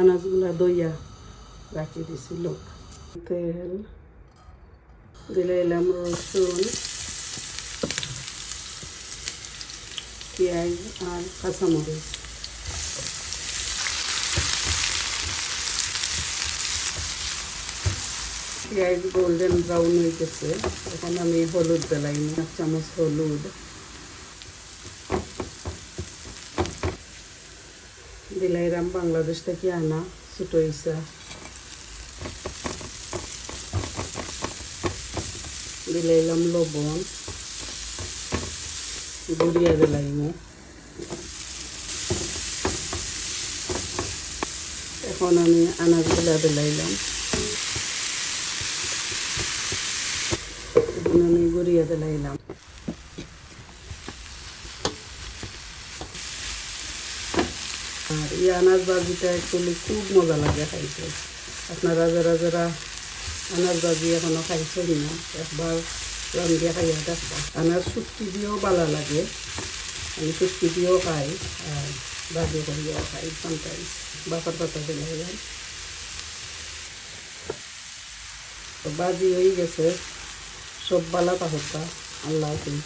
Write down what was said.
আনাজগুলা দইয়া রাখি দিছিল তেল দিলে এলাম রসুন পেঁয়াজ আর কাঁচামরিচ পেঁয়াজ গোল্ডেন ব্রাউন হয়ে গেছে এখন আমি হলুদ দিলাম এক চামচ হলুদ। দিলাইরাম, বাংলাদেশ থেকে আনা ছোটো ইসা দিলাইলাম লবণ, গুড়িয়া দিলাইম। এখন আমি আনাজগুলা দিলাইলাম। এখন আমি গুড়িয়া দিলাইলাম। আর এই আনাজ বাজিটা খুব মজা লাগে খাইতে। আপনারা যারা যারা আনাজ বাজি এখনও খাইছেন না, একবার রান্ধিয়া খাইয়া দেখবা। আনাজ শুটকি দিয়েও ভালো লাগে, আমি শুটকি দিয়েও খাই, আর বাজি করিয়াও খাই সামটাইমস বাপার পাতা দিলে যায় বাজি হয়ে গেছে, সব বালা পাহতা আল্লাহ হাফিজ